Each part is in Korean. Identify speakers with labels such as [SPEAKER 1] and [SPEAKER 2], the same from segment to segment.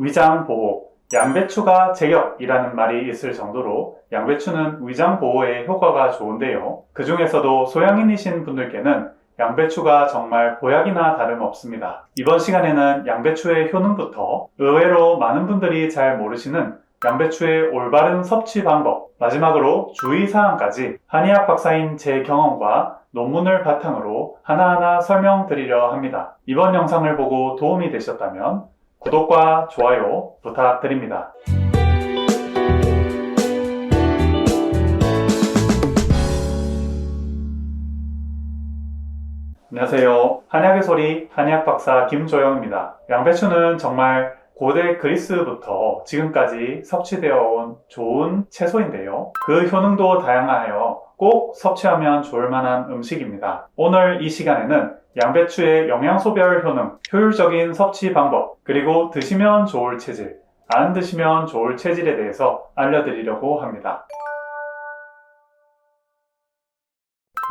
[SPEAKER 1] 위장 보호, 양배추가 제격이라는 말이 있을 정도로 양배추는 위장 보호에 효과가 좋은데요. 그 중에서도 소양인이신 분들께는 양배추가 정말 보약이나 다름없습니다. 이번 시간에는 양배추의 효능부터 의외로 많은 분들이 잘 모르시는 양배추의 올바른 섭취 방법, 마지막으로 주의사항까지 한의학 박사인 제 경험과 논문을 바탕으로 하나하나 설명드리려 합니다. 이번 영상을 보고 도움이 되셨다면 구독과 좋아요 부탁드립니다. 안녕하세요. 한약의 소리 한의학 박사 김조영입니다. 양배추는 정말 고대 그리스부터 지금까지 섭취되어 온 좋은 채소인데요. 그 효능도 다양하여 꼭 섭취하면 좋을 만한 음식입니다. 오늘 이 시간에는 양배추의 영양소별 효능, 효율적인 섭취 방법, 그리고 드시면 좋을 체질, 안 드시면 좋을 체질에 대해서 알려드리려고 합니다.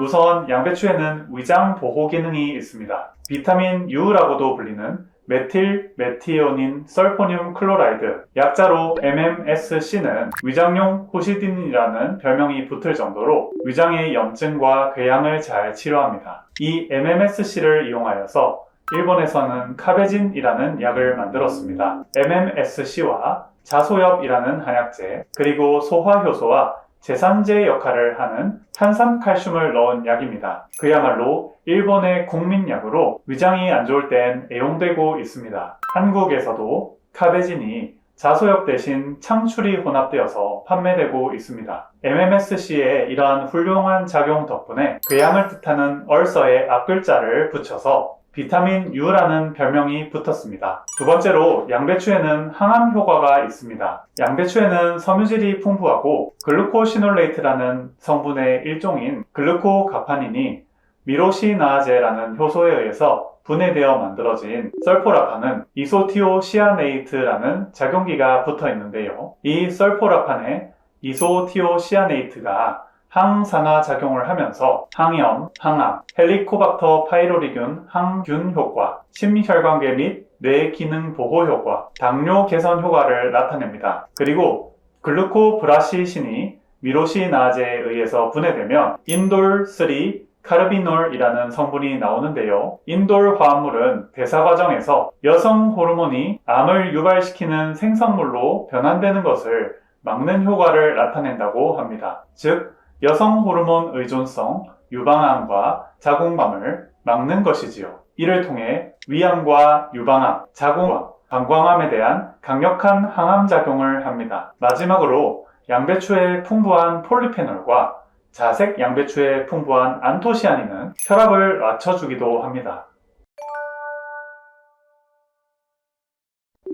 [SPEAKER 1] 우선 양배추에는 위장 보호 기능이 있습니다. 비타민 U라고도 불리는 메틸 메티오닌 설포늄 클로라이드, 약자로 MMSC는 위장용 호시딘이라는 별명이 붙을 정도로 위장의 염증과 궤양을 잘 치료합니다. 이 MMSC를 이용하여서 일본에서는 카베진이라는 약을 만들었습니다. MMSC와 자소엽이라는 한약재, 그리고 소화효소와 제산제 역할을 하는 탄산칼슘을 넣은 약입니다. 그야말로 일본의 국민약으로 위장이 안 좋을 땐 애용되고 있습니다. 한국에서도 카베진이 자소엽 대신 창출이 혼합되어서 판매되고 있습니다. MMSC의 이러한 훌륭한 작용 덕분에 궤양을 뜻하는 얼서에 앞글자를 붙여서 비타민 U라는 별명이 붙었습니다. 두 번째로 양배추에는 항암 효과가 있습니다. 양배추에는 섬유질이 풍부하고 글루코시놀레이트라는 성분의 일종인 글루코가파닌이 미로시나제라는 효소에 의해서 분해되어 만들어진 썰포라판은 이소티오시아네이트라는 작용기가 붙어 있는데요. 이 썰포라판에 이소티오시아네이트가 항산화 작용을 하면서 항염, 항암, 헬리코박터 파이로리균 항균 효과, 심혈관계 및 뇌 기능 보호 효과, 당뇨 개선 효과를 나타냅니다. 그리고 글루코브라시신이 미로시나제에 의해서 분해되면 인돌3 카르비놀이라는 성분이 나오는데요. 인돌 화합물은 대사 과정에서 여성 호르몬이 암을 유발시키는 생성물로 변환되는 것을 막는 효과를 나타낸다고 합니다. 즉, 여성 호르몬 의존성, 유방암과 자궁암을 막는 것이지요. 이를 통해 위암과 유방암, 자궁암, 방광암에 대한 강력한 항암 작용을 합니다. 마지막으로 양배추의 풍부한 폴리페놀과 자색 양배추의 풍부한 안토시아닌은 혈압을 낮춰주기도 합니다.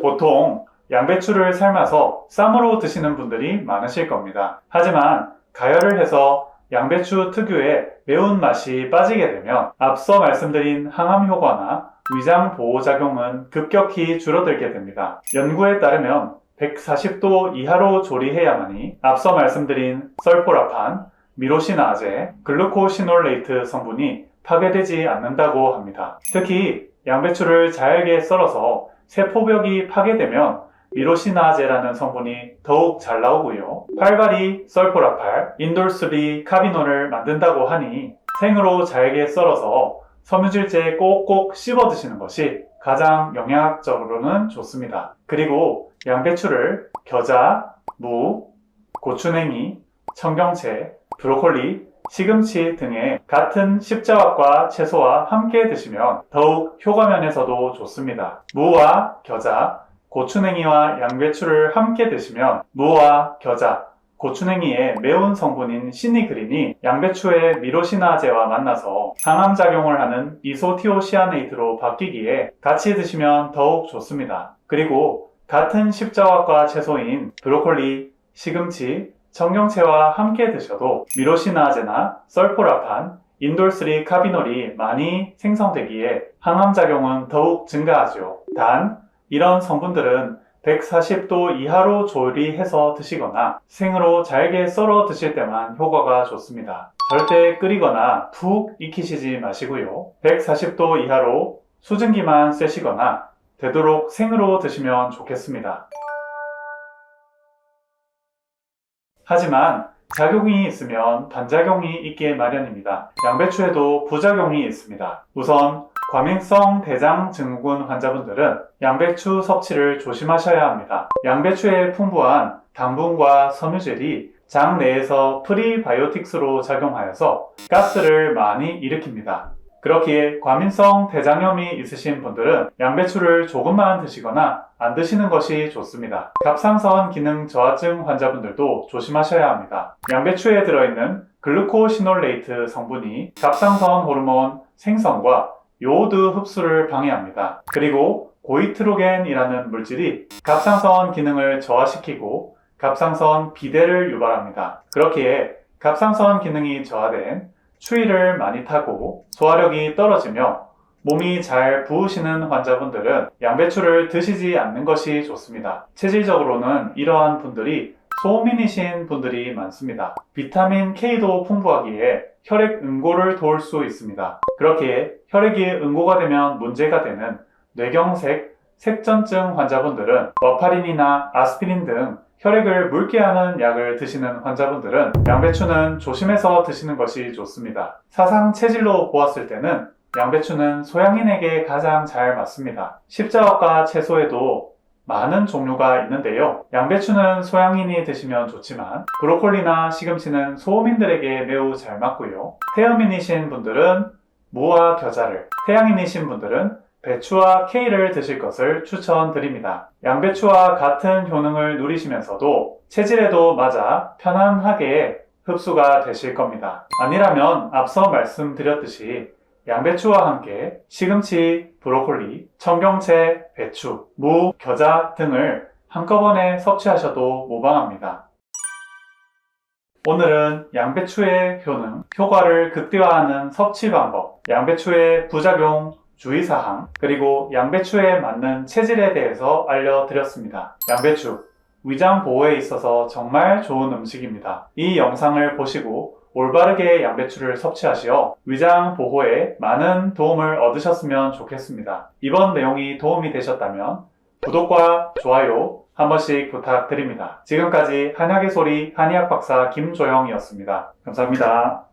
[SPEAKER 1] 보통 양배추를 삶아서 쌈으로 드시는 분들이 많으실 겁니다. 하지만 가열을 해서 양배추 특유의 매운맛이 빠지게 되면 앞서 말씀드린 항암 효과나 위장 보호 작용은 급격히 줄어들게 됩니다. 연구에 따르면 140도 이하로 조리해야만이 앞서 말씀드린 설포라판, 미로시나제, 글루코시놀레이트 성분이 파괴되지 않는다고 합니다. 특히 양배추를 잘게 썰어서 세포벽이 파괴되면 미로시나제라는 성분이 더욱 잘 나오고요. 팔발이 설포라팔, 인돌3 카비논을 만든다고 하니 생으로 잘게 썰어서 섬유질제에 꼭꼭 씹어 드시는 것이 가장 영양학적으로는 좋습니다. 그리고 양배추를 겨자, 무, 고추냉이, 청경채, 브로콜리, 시금치 등의 같은 십자화과 채소와 함께 드시면 더욱 효과면에서도 좋습니다. 무와 겨자, 고추냉이와 양배추를 함께 드시면 무와 겨자, 고추냉이의 매운 성분인 시니그린이 양배추의 미로시나제와 만나서 항암작용을 하는 이소티오시아네이트로 바뀌기에 같이 드시면 더욱 좋습니다. 그리고 같은 십자화과 채소인 브로콜리, 시금치, 청경채와 함께 드셔도 미로시나제나 설포라판, 인돌3 카비놀이 많이 생성되기에 항암작용은 더욱 증가하죠. 단, 이런 성분들은 140도 이하로 조리해서 드시거나 생으로 잘게 썰어 드실 때만 효과가 좋습니다. 절대 끓이거나 푹 익히시지 마시고요. 140도 이하로 수증기만 쐬시거나 되도록 생으로 드시면 좋겠습니다. 하지만 작용이 있으면 반작용이 있게 마련입니다. 양배추에도 부작용이 있습니다. 우선 과민성 대장 증후군 환자분들은 양배추 섭취를 조심하셔야 합니다. 양배추의 풍부한 당분과 섬유질이 장 내에서 프리바이오틱스로 작용하여서 가스를 많이 일으킵니다. 그렇기에 과민성 대장염이 있으신 분들은 양배추를 조금만 드시거나 안 드시는 것이 좋습니다. 갑상선 기능 저하증 환자분들도 조심하셔야 합니다. 양배추에 들어있는 글루코시놀레이트 성분이 갑상선 호르몬 생성과 요오드 흡수를 방해합니다. 그리고 고이트로겐이라는 물질이 갑상선 기능을 저하시키고 갑상선 비대를 유발합니다. 그렇기에 갑상선 기능이 저하된 추위를 많이 타고 소화력이 떨어지며 몸이 잘 부으시는 환자분들은 양배추를 드시지 않는 것이 좋습니다. 체질적으로는 이러한 분들이 소민이신 분들이 많습니다. 비타민 K도 풍부하기에 혈액 응고를 도울 수 있습니다. 그렇기에 혈액이 응고가 되면 문제가 되는 뇌경색, 색전증 환자분들은 워파린이나 아스피린 등 혈액을 묽게 하는 약을 드시는 환자분들은 양배추는 조심해서 드시는 것이 좋습니다. 사상 체질로 보았을 때는 양배추는 소양인에게 가장 잘 맞습니다. 십자화과 채소에도 많은 종류가 있는데요. 양배추는 소양인이 드시면 좋지만 브로콜리나 시금치는 소음인들에게 매우 잘 맞고요. 태음인이신 분들은 무와 겨자를, 태양인이신 분들은 배추와 케이를 드실 것을 추천드립니다. 양배추와 같은 효능을 누리시면서도 체질에도 맞아 편안하게 흡수가 되실 겁니다. 아니라면 앞서 말씀드렸듯이 양배추와 함께 시금치, 브로콜리, 청경채, 배추, 무, 겨자 등을 한꺼번에 섭취하셔도 무방합니다. 오늘은 양배추의 효능, 효과를 극대화하는 섭취 방법, 양배추의 부작용, 주의사항, 그리고 양배추에 맞는 체질에 대해서 알려드렸습니다. 양배추, 위장 보호에 있어서 정말 좋은 음식입니다. 이 영상을 보시고 올바르게 양배추를 섭취하시어 위장 보호에 많은 도움을 얻으셨으면 좋겠습니다. 이번 내용이 도움이 되셨다면 구독과 좋아요 한 번씩 부탁드립니다. 지금까지 한약의 소리 한의학 박사 김조영이었습니다. 감사합니다.